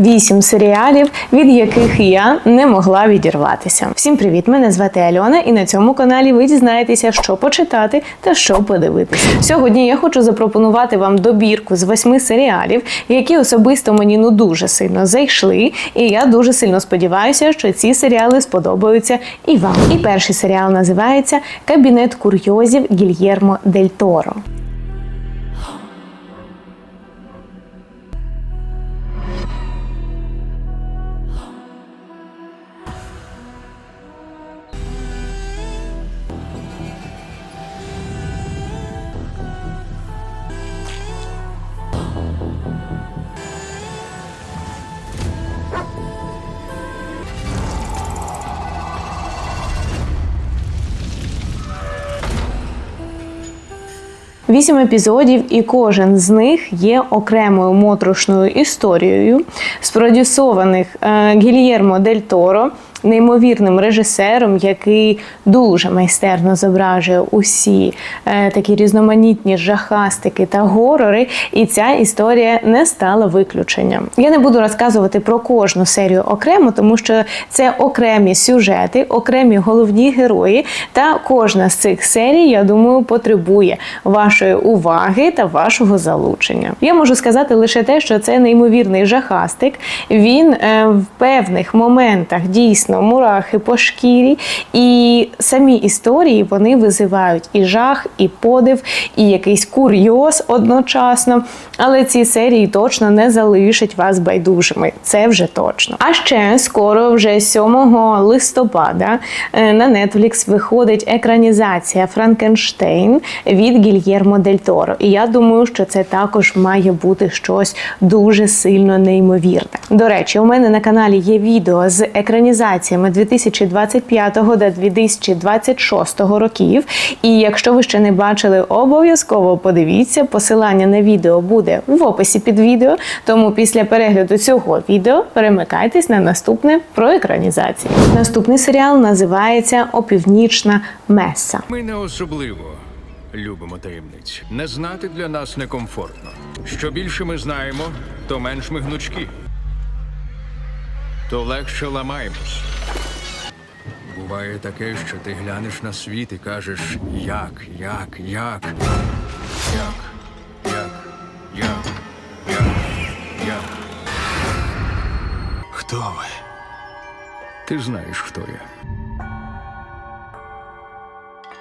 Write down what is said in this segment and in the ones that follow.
Вісім серіалів, від яких я не могла відірватися. Всім привіт! Мене звати Альона, і на цьому каналі ви дізнаєтеся, що почитати та що подивитися. Сьогодні я хочу запропонувати вам добірку з восьми серіалів, які особисто мені ну дуже сильно зайшли. І я дуже сильно сподіваюся, що ці серіали сподобаються і вам. І перший серіал називається Кабінет курйозів Гільєрмо Дель Торо. Вісім епізодів, і кожен з них є окремою моторошною історією, спродюсованих е, Гільєрмо Дель Торо, неймовірним режисером, який дуже майстерно зображує усі е, такі різноманітні жахастики та горори. І ця історія не стала виключенням. Я не буду розказувати про кожну серію окремо, тому що це окремі сюжети, окремі головні герої. Та кожна з цих серій, я думаю, потребує вашої уваги та вашого залучення. Я можу сказати лише те, що це неймовірний жахастик. Він е, в певних моментах дійсно мурахи по шкірі, і самі історії вони визивають і жах, і подив, і якийсь курйоз одночасно. Але ці серії точно не залишать вас байдужими. Це вже точно. А ще скоро, вже 7 листопада, е, на Netflix виходить екранізація Франкенштейн від Гільєрмо Дель Торо. І я думаю, що це також має бути щось дуже сильно неймовірне. До речі, у мене на каналі є відео з екранізаціями 2025 та 2026 років. І якщо ви ще не бачили, обов'язково подивіться. Посилання на відео буде в описі під відео. Тому після перегляду цього відео перемикайтесь на наступне про екранізації. Наступний серіал називається Опівнічна меса. Ми не особливо любимо таємниці. Не знати для нас некомфортно. Що більше ми знаємо, то менш ми гнучкі. То легше ламаємось. Буває таке, що ти глянеш на світ і кажеш як, як, як, як, як, як, як, як. Хто ви? Ти знаєш, хто я.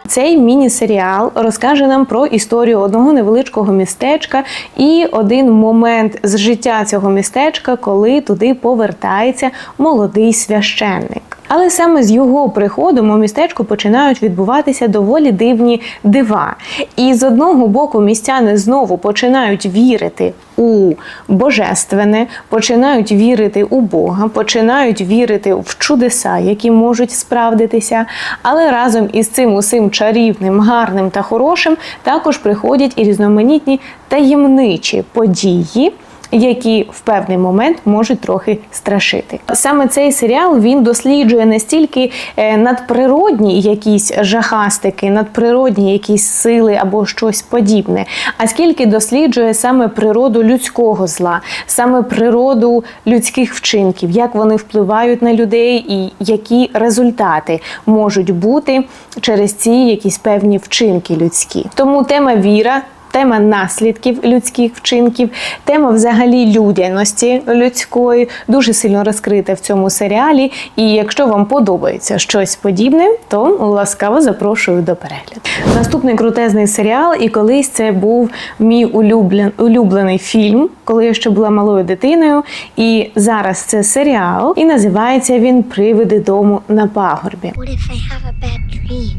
Цей міні-серіал розкаже нам про історію одного невеличкого містечка і один момент з життя цього містечка, коли туди повертається молодий священник. Але саме з його приходом у містечку починають відбуватися доволі дивні дива. І з одного боку містяни знову починають вірити у божественне, починають вірити у Бога, починають вірити в чудеса, які можуть справдитися. Але разом із цим усім чарівним, гарним та хорошим також приходять і різноманітні таємничі події які в певний момент можуть трохи страшити. Саме цей серіал він досліджує не стільки е, надприродні якісь жахастики, надприродні якісь сили або щось подібне, а скільки досліджує саме природу людського зла, саме природу людських вчинків, як вони впливають на людей і які результати можуть бути через ці якісь певні вчинки людські. Тому тема віра тема наслідків людських вчинків, тема взагалі людяності людської дуже сильно розкрита в цьому серіалі. І якщо вам подобається щось подібне, то ласкаво запрошую до перегляду. Наступний крутезний серіал, і колись це був мій улюблен, улюблений фільм, коли я ще була малою дитиною. І зараз це серіал, і називається він Привиди дому на пагорбі. What if I have a bad dream?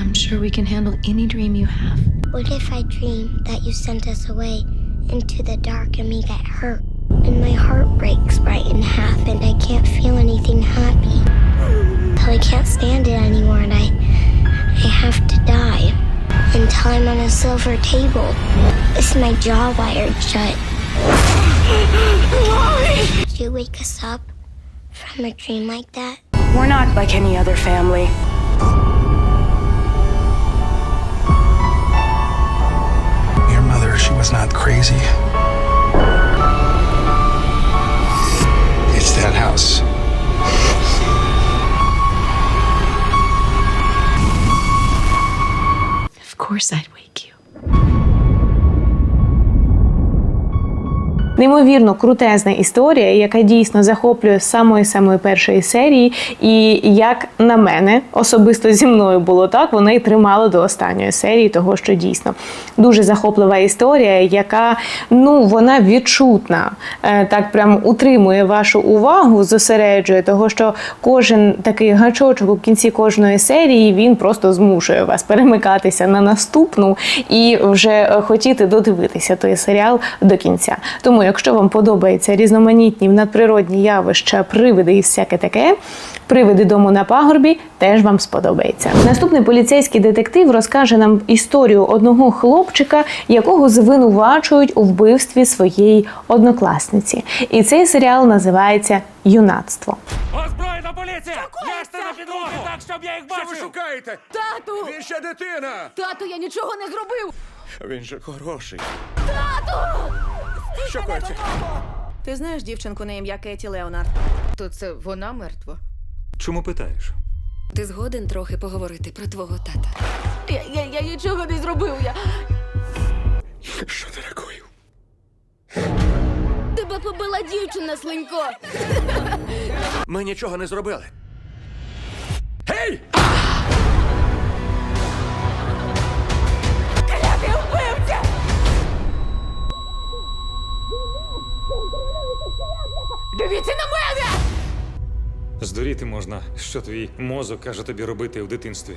I'm sure we can handle any dream you have. What if I dream that you sent us away into the dark and we get hurt? And my heart breaks right in half and I can't feel anything happy. Till I can't stand it anymore and I I have to die. Until I'm on a silver table. Is my jaw wired shut? Why? Did you wake us up from a dream like that? We're not like any other family. she was not crazy. It's that house. Of course, I'd Неймовірно крутезна історія, яка дійсно захоплює з самої самої першої серії. І як на мене, особисто зі мною було так, вона і тримала до останньої серії, того що дійсно дуже захоплива історія, яка ну вона відчутна, е, так прям утримує вашу увагу, зосереджує того, що кожен такий гачочок у кінці кожної серії він просто змушує вас перемикатися на наступну і вже е, хотіти додивитися той серіал до кінця. Тому, якщо вам подобаються різноманітні надприродні явища, привиди і всяке таке, привиди дому на пагорбі теж вам сподобається. Наступний поліцейський детектив розкаже нам історію одного хлопчика, якого звинувачують у вбивстві своєї однокласниці. І цей серіал називається Юнацтво. Озброєна поліція! Ляжте на підлогу так, щоб я їх Що ви шукаєте? Тату! Він ще дитина! Тату, я нічого не зробив! Він же хороший. Що коїться? Ти знаєш дівчинку на ім'я Кеті Леонард? То це вона мертва. Чому питаєш? Ти згоден трохи поговорити про твого тата? Я, я, я нічого не зробив. Я... Що ти ракуєв? Тебе побила дівчина, Слинько! Ми нічого не зробили. Дивіться на мене! Здуріти можна, що твій мозок каже тобі робити в дитинстві.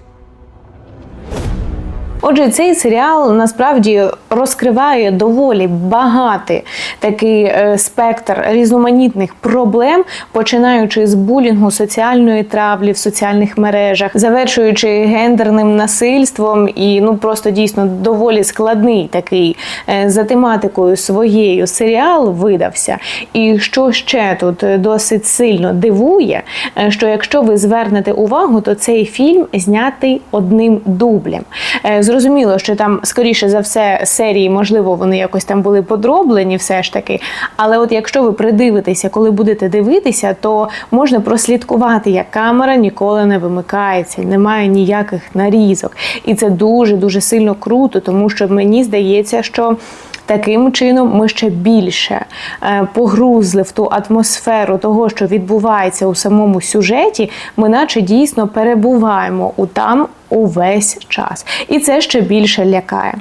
Отже, цей серіал насправді розкриває доволі багатий такий е, спектр різноманітних проблем, починаючи з булінгу, соціальної травлі в соціальних мережах, завершуючи гендерним насильством і ну просто дійсно доволі складний такий е, за тематикою своєю серіал видався. І що ще тут досить сильно дивує, е, що якщо ви звернете увагу, то цей фільм знятий одним дублем. Зрозуміло, що там, скоріше за все, серії, можливо, вони якось там були подроблені, все ж таки. Але от якщо ви придивитеся, коли будете дивитися, то можна прослідкувати, як камера ніколи не вимикається, немає ніяких нарізок. І це дуже дуже сильно круто, тому що мені здається, що. Таким чином ми ще більше е, погрузли в ту атмосферу того, що відбувається у самому сюжеті. Ми наче дійсно перебуваємо у там увесь час. І це ще більше лякає.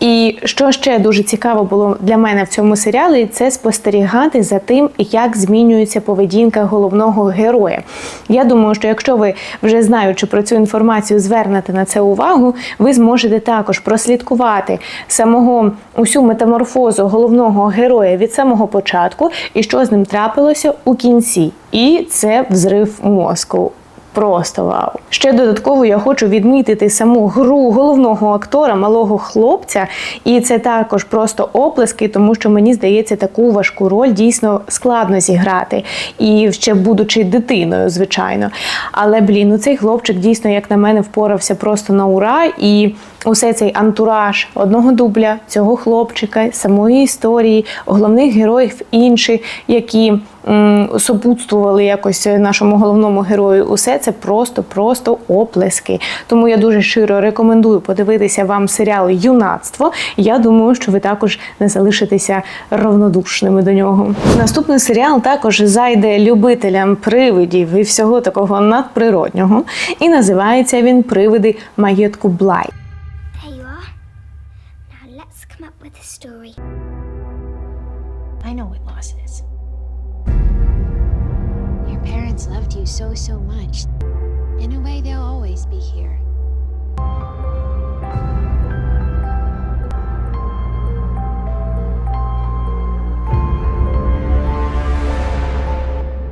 І що ще дуже цікаво було для мене в цьому серіалі, це спостерігати за тим, як змінюється поведінка головного героя. Я думаю, що якщо ви вже знаючи про цю інформацію, звернете на це увагу, ви зможете також прослідкувати самого усю метаморфозу головного героя від самого початку і що з ним трапилося у кінці. І це взрив мозку. Просто вау. Ще додатково я хочу відмітити саму гру головного актора, малого хлопця, і це також просто оплески, тому що мені здається, таку важку роль дійсно складно зіграти. І ще будучи дитиною, звичайно. Але блін, ну цей хлопчик дійсно, як на мене, впорався просто на ура. І усе цей антураж одного дубля, цього хлопчика, самої історії, головних героїв інших, які м, супутствували якось нашому головному герою. Усе це просто-просто оплески. Тому я дуже щиро рекомендую подивитися вам серіал Юнацтво. Я думаю, що ви також не залишитеся равнодушними до нього. Наступний серіал також зайде любителям привидів і всього такого надприроднього. І називається він Привиди маєтку Блай. Story. I know what loss is. Your parents loved you so, so much. In a way, they'll always be here.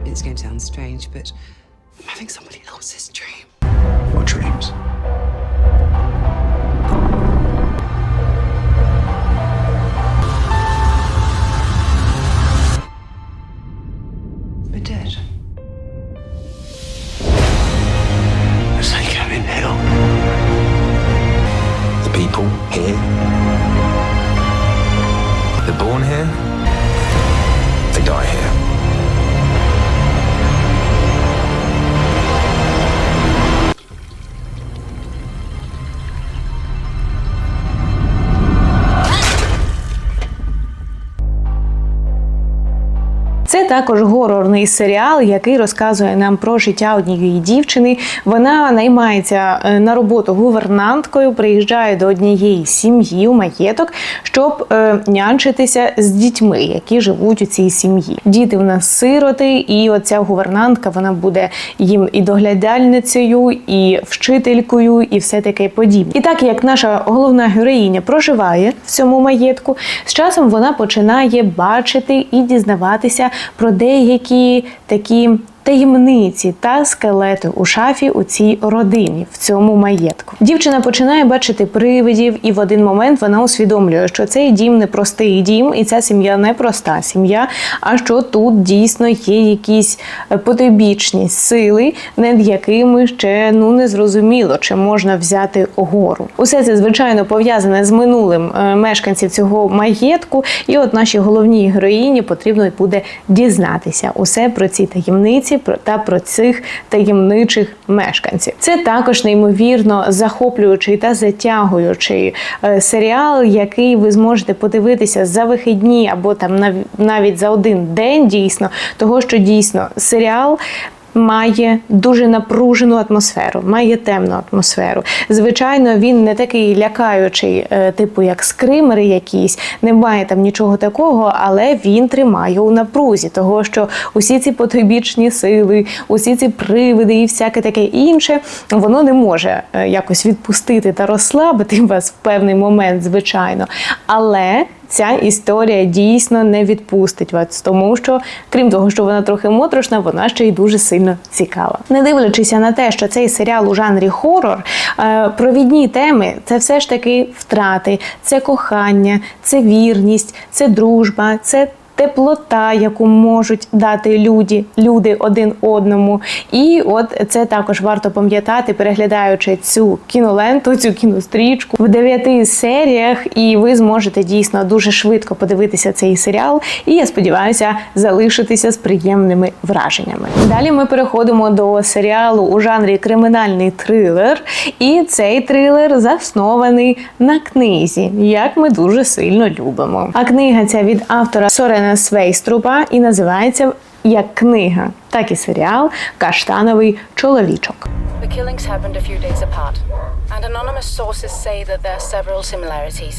It's going to sound strange, but I'm having somebody else's dream. What dreams? Here. They're born here. Також горорний серіал, який розказує нам про життя однієї дівчини. Вона наймається е, на роботу гувернанткою, приїжджає до однієї сім'ї у маєток, щоб е, нянчитися з дітьми, які живуть у цій сім'ї. Діти в нас сироти, і оця гувернантка вона буде їм і доглядальницею, і вчителькою, і все таке подібне. І так як наша головна героїня проживає в цьому маєтку, з часом вона починає бачити і дізнаватися про деякі такі. Таємниці та скелети у шафі у цій родині в цьому маєтку. Дівчина починає бачити привидів, і в один момент вона усвідомлює, що цей дім не простий дім, і ця сім'я не проста сім'я. А що тут дійсно є якісь е, потойбічні сили, над якими ще ну не зрозуміло, чи можна взяти гору. Усе це звичайно пов'язане з минулим е, мешканців цього маєтку. І от нашій головній героїні потрібно буде дізнатися усе про ці таємниці про- та про цих таємничих мешканців. Це також неймовірно захоплюючий та затягуючий е, серіал, який ви зможете подивитися за вихідні або там нав- навіть за один день дійсно, того що дійсно серіал. Має дуже напружену атмосферу, має темну атмосферу. Звичайно, він не такий лякаючий, е, типу як скримери якісь, немає там нічого такого, але він тримає у напрузі, того що усі ці потойбічні сили, усі ці привиди і всяке таке інше, воно не може е, якось відпустити та розслабити вас в певний момент, звичайно. Але ця історія дійсно не відпустить вас, тому що, крім того, що вона трохи моторошна, вона ще й дуже сильно цікава. Не дивлячись на те, що цей серіал у жанрі хорор, е, провідні теми це все ж таки втрати, це кохання, це вірність, це дружба, це. Теплота, яку можуть дати люди, люди один одному, і от це також варто пам'ятати, переглядаючи цю кіноленту, цю кінострічку в дев'яти серіях, і ви зможете дійсно дуже швидко подивитися цей серіал. І я сподіваюся залишитися з приємними враженнями. Далі ми переходимо до серіалу у жанрі кримінальний трилер, і цей трилер заснований на книзі, як ми дуже сильно любимо. А книга ця від автора Сорена Свейструпа і називається як книга, так і серіал Каштановий чоловічок. The killings happened a few days apart, and anonymous sources say that there are several similarities.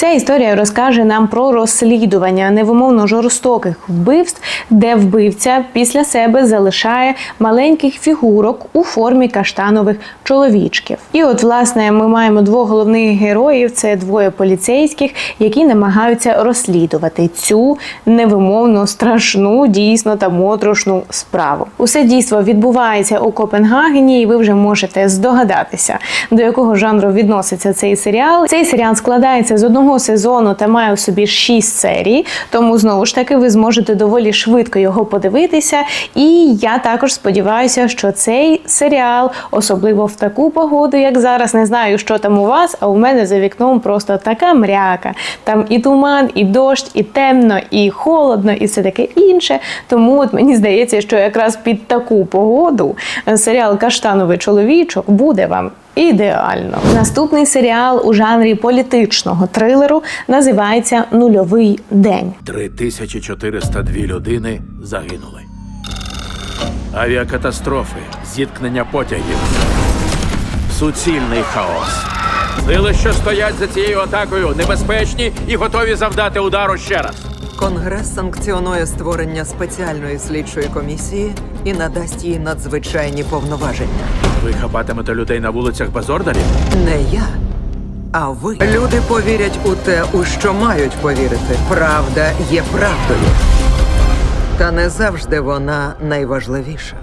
Ця історія розкаже нам про розслідування невимовно жорстоких вбивств, де вбивця після себе залишає маленьких фігурок у формі каштанових чоловічків. І от, власне, ми маємо двох головних героїв: це двоє поліцейських, які намагаються розслідувати цю невимовно страшну, дійсно та моторошну справу. Усе дійство відбувається у Копенгагені, і ви вже можете здогадатися, до якого жанру відноситься цей серіал. Цей серіал складається з одного сезону та має у собі шість серій, тому знову ж таки ви зможете доволі швидко його подивитися. І я також сподіваюся, що цей серіал, особливо в таку погоду, як зараз, не знаю, що там у вас, а у мене за вікном просто така мряка. Там і туман, і дощ, і темно, і холодно, і все таке інше. Тому от мені здається, що якраз під таку погоду е, серіал Каштановий чоловічок буде вам. Ідеально. Наступний серіал у жанрі політичного трилеру називається Нульовий день. 3402 людини загинули. Авіакатастрофи, зіткнення потягів, суцільний хаос. Сили, що стоять за цією атакою, небезпечні і готові завдати удару ще раз. Конгрес санкціонує створення спеціальної слідчої комісії і надасть їй надзвичайні повноваження. Ви хапатимете людей на вулицях без? Не я, а ви. Люди повірять у те, у що мають повірити. Правда є правдою. Та не завжди вона найважливіша.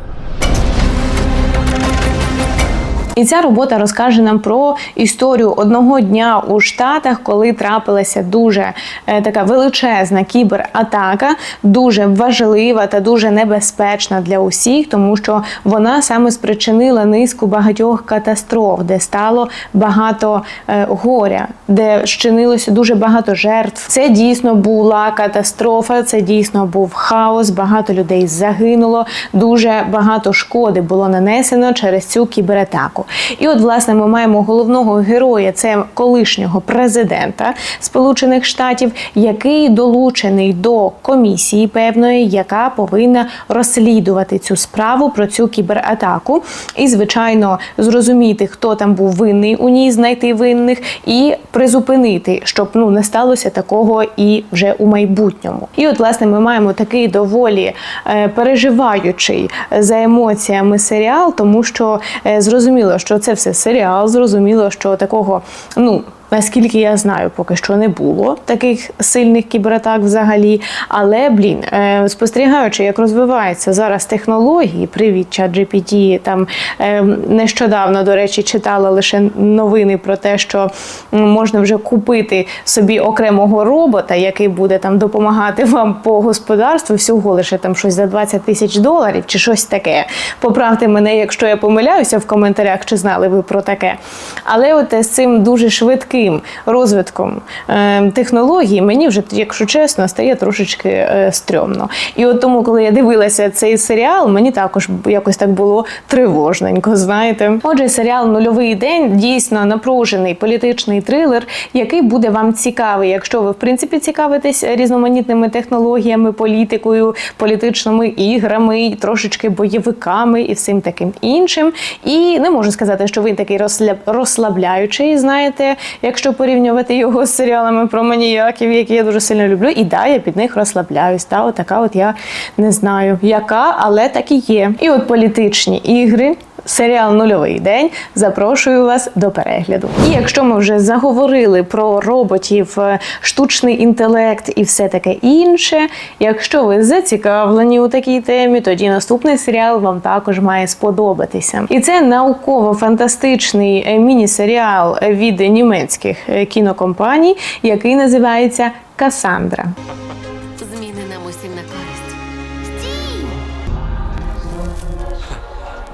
І ця робота розкаже нам про історію одного дня у Штатах, коли трапилася дуже е, така величезна кібератака, дуже важлива та дуже небезпечна для усіх, тому що вона саме спричинила низку багатьох катастроф, де стало багато е, горя, де щинилося дуже багато жертв. Це дійсно була катастрофа, це дійсно був хаос. Багато людей загинуло, дуже багато шкоди було нанесено через цю кібератаку. І от, власне, ми маємо головного героя, це колишнього президента Сполучених Штатів, який долучений до комісії певної, яка повинна розслідувати цю справу про цю кібератаку. І, звичайно, зрозуміти, хто там був винний у ній, знайти винних і призупинити, щоб ну не сталося такого і вже у майбутньому. І от, власне, ми маємо такий доволі е, переживаючий за емоціями серіал, тому що е, зрозуміло, що це все серіал, зрозуміло, що такого, ну. Наскільки я знаю, поки що не було таких сильних кібератак взагалі. Але блін, е, спостерігаючи, як розвиваються зараз технології, привіт, чат GPT, там е, нещодавно, до речі, читала лише новини про те, що можна вже купити собі окремого робота, який буде там допомагати вам по господарству, всього лише там щось за 20 тисяч доларів чи щось таке. Поправте мене, якщо я помиляюся в коментарях, чи знали ви про таке. Але от з цим дуже швидким розвитком е, технологій мені вже, якщо чесно, стає трошечки е, стрьомно. І от тому, коли я дивилася цей серіал, мені також якось так було тривожненько. Знаєте, отже, серіал Нульовий день дійсно напружений політичний трилер, який буде вам цікавий, якщо ви в принципі цікавитесь різноманітними технологіями, політикою, політичними іграми, трошечки бойовиками і всім таким іншим. І не можу сказати, що він такий розслаб... розслабляючий, знаєте, якщо порівнювати його з серіалами про маніяків, які я дуже сильно люблю. І да, я під них розслабляюсь. Та отака, от я не знаю, яка, але так і є. І от політичні ігри. Серіал Нульовий день запрошую вас до перегляду. І якщо ми вже заговорили про роботів, е, штучний інтелект і все таке інше. Якщо ви зацікавлені у такій темі, тоді наступний серіал вам також має сподобатися. І це науково-фантастичний е, міні-серіал від німецьких е, кінокомпаній, який називається Касандра.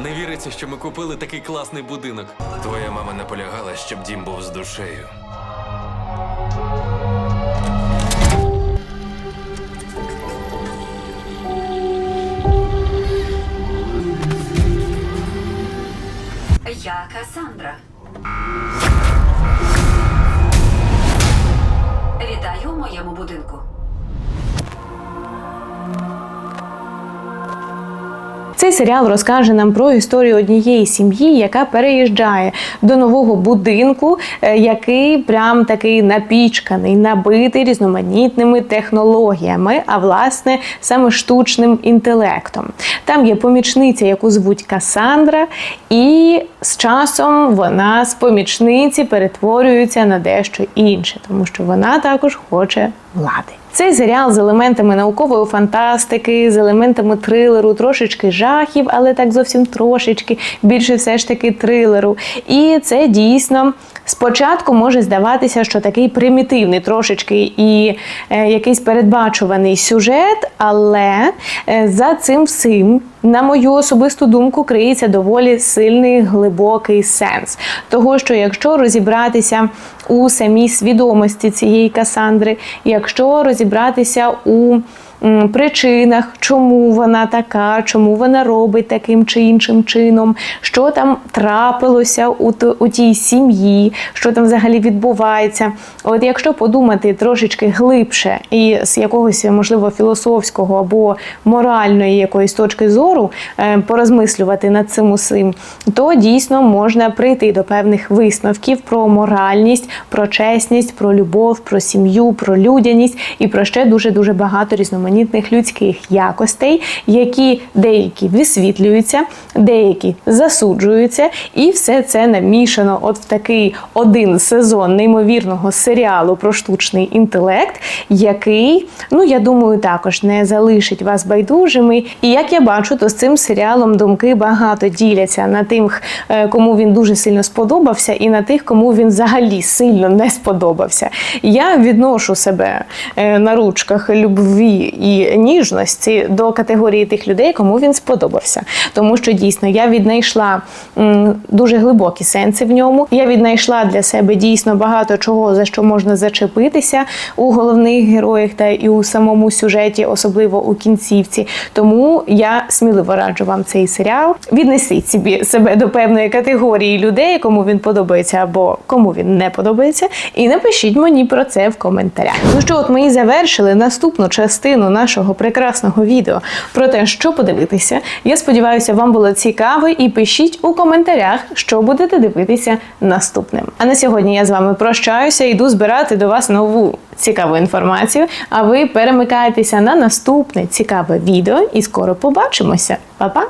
Не віриться, що ми купили такий класний будинок. Твоя мама наполягала, щоб дім був з душею. Я Касандра. Вітаю у моєму будинку. Цей серіал розкаже нам про історію однієї сім'ї, яка переїжджає до нового будинку, е, який прям такий напічканий, набитий різноманітними технологіями, а власне саме штучним інтелектом. Там є помічниця, яку звуть Касандра, і з часом вона з помічниці перетворюється на дещо інше, тому що вона також хоче влади. Цей серіал з елементами наукової фантастики, з елементами трилеру, трошечки жахів, але так зовсім трошечки, більше все ж таки трилеру. І це дійсно спочатку може здаватися, що такий примітивний трошечки і е, якийсь передбачуваний сюжет, але е, за цим всім. На мою особисту думку, криється доволі сильний глибокий сенс. Того, що якщо розібратися у самій свідомості цієї Касандри, якщо розібратися у причинах, чому вона така, чому вона робить таким чи іншим чином, що там трапилося у, у тій сім'ї, що там взагалі відбувається. От якщо подумати трошечки глибше і з якогось, можливо, філософського або моральної якоїсь точки зору е, порозмислювати над цим усім, то дійсно можна прийти до певних висновків про моральність, про чесність, про любов, про сім'ю, про людяність і про ще дуже дуже багато різноманітних різноманітних людських якостей, які деякі висвітлюються, деякі засуджуються, і все це намішано от в такий один сезон неймовірного серіалу про штучний інтелект, який, ну я думаю, також не залишить вас байдужими. І як я бачу, то з цим серіалом думки багато діляться на тих, е, кому він дуже сильно сподобався, і на тих, кому він взагалі сильно не сподобався. Я відношу себе е, на ручках любві і ніжності до категорії тих людей, кому він сподобався. Тому що дійсно я віднайшла дуже глибокі сенси в ньому. Я віднайшла для себе дійсно багато чого, за що можна зачепитися у головних героях та і у самому сюжеті, особливо у кінцівці. Тому я сміливо раджу вам цей серіал. Віднесіть собі себе до певної категорії людей, кому він подобається або кому він не подобається, і напишіть мені про це в коментарях. Ну що, от ми і завершили наступну частину нашого прекрасного відео про те, що подивитися. Я сподіваюся, вам було цікаво, і пишіть у коментарях, що будете дивитися наступним. А на сьогодні я з вами прощаюся, йду збирати до вас нову цікаву інформацію. А ви перемикаєтеся на наступне цікаве відео і скоро побачимося. Па-па!